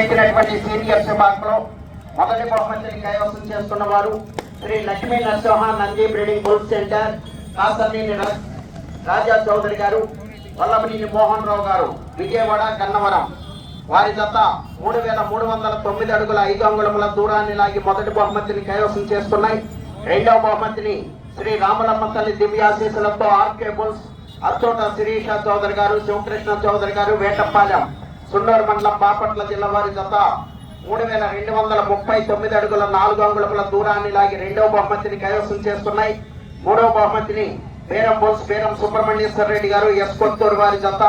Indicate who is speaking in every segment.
Speaker 1: ఎక్కినటువంటి seniors విభాగంలో మొదటి బహుమతిని కైవసం చేస్తున్న వారు Shri Lakshmi Narasimha Nandi breeding group centre Kasarneni Raja Chowdary garu Vallabhaneni Mohan రావు గారు విజయవాడ గన్నవరం. వారి జత మూడు వేల మూడు వందల తొమ్మిది అడుగుల ఐదు అంగుళముల దూరాన్ని లాగి మొదటి బహుమతిని కైవసం చేస్తున్నాయి రెండవ బహుమతిని శ్రీ రామలమ్మ తల్లి దివ్యాశీసులతో ఆర్కే బుల్స్ అచ్చోట శిరీష చౌదరి గారు శివకృష్ణ చౌదరి గారు వేటపాలెం. సుండూరు మండలం బాపట్ల జిల్లా వారి జత మూడు వేల రెండు వందల ముప్పై తొమ్మిది అడుగుల నాలుగు అంగుళముల దూరాన్ని లాగి రెండవ బహుమతిని కైవసం చేస్తున్నాయి. మూడవ బహుమతిని బేరం బోల్స్ బేరం సుబ్రహ్మణ్యేశ్వర రెడ్డి గారు ఎస్ కొత్తూరు వారి జత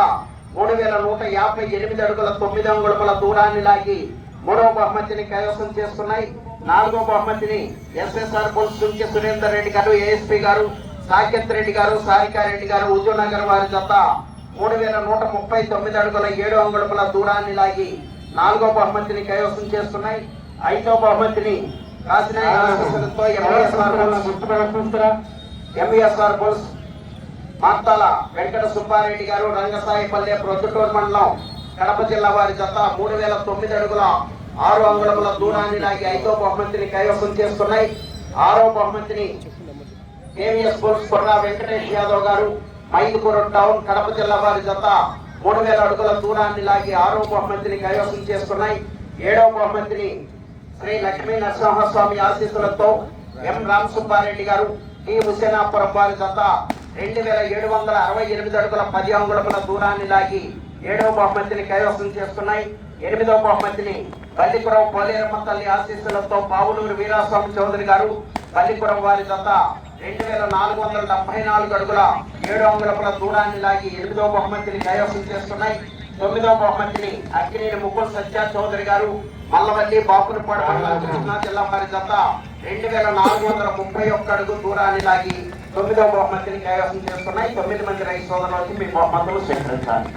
Speaker 1: మూడు వేల నూట యాభై ఎనిమిది అడుగుల తొమ్మిది అంగుళముల దూరాన్ని లాగి మూడవ బహుమతిని కైవసం చేస్తున్నాయి. నాలుగో బహుమతిని ఎస్ఎస్ఆర్ బోల్స్ దుంకి సురేందర్ రెడ్డి గారు ఏఎస్పీ గారు సాకేత్ రెడ్డి గారు సారికారెడ్డి గారు ఉజ్జనగర్ వారి జత మూడు వేల నూట ముప్పై తొమ్మిది అడుగుల ఏడు అంగుళముల దూరాన్ని లాగి నాలుగో బహుమతిని కైవసం చేస్తున్నాయి. ఐదో బహుమతిని ఎంఎస్ఆర్ బుల్స్ మార్తాల వెంకట సుబ్బారెడ్డి గారు రంగసాయిపల్లె ప్రొద్దుటూరు మండలం కడప జిల్లా వారి జత మూడు వేల తొమ్మిది అడుగుల ఆరు అంగుళముల దూరాన్ని లాగి ఐదో బహుమతిని కైవసం చేస్తున్నాయి. ఆరో బహుమతిని KVS bulls Korra Venkatesh Yadav garu Mydukur town Kadapa జిల్లా వారి జత మూడు వేల అడుగుల దూరాన్ని లాగి ఆరో బహుమతిని కైవసం చేసుకున్నాయి. ఏడవ బహుమతిని శ్రీ లక్ష్మీ నరసింహస్వామి ఆశీస్సులతో ఎం రామ్ సుబ్బారెడ్డి గారు టి హుసేనాపురం వారి జత రెండు వేల ఏడు వందల అరవై ఎనిమిది అడుగుల పది అంగుళముల దూరాన్ని లాగి ఏడవ బహుమతిని కైవసం చేసుకున్నాయి. ఎనిమిదవ బహుమతిని పల్లిపురం పోలేరమ్మ తల్లి ఆశీస్సులతో పావులూరు వీరాస్వామి చౌదరి గారు పల్లిపురం వారి జత రెండు వేల నాలుగు వందల డెబ్బై నాలుగు అడుగుల ఏడు అంగుళముల దూరాన్ని లాగి ఎనిమిదవ బహుమతిని కైవసం చేస్తున్నాయి. తొమ్మిదవ బహుమతిని అక్కినేని ముగ్గురు సత్య చౌదరి గారు మల్లవల్లి బాపులపాడు కృష్ణా జిల్లా వారి జత రెండు వేల నాలుగు వందల ముప్పై ఒక్క అడుగు దూరాన్ని లాగి తొమ్మిదవ బహుమతిని కైవసం చేస్తున్నాయి. తొమ్మిది మంది రైతు సోదరులు వచ్చి మీ బహుమతులు స్వీకరించాలి.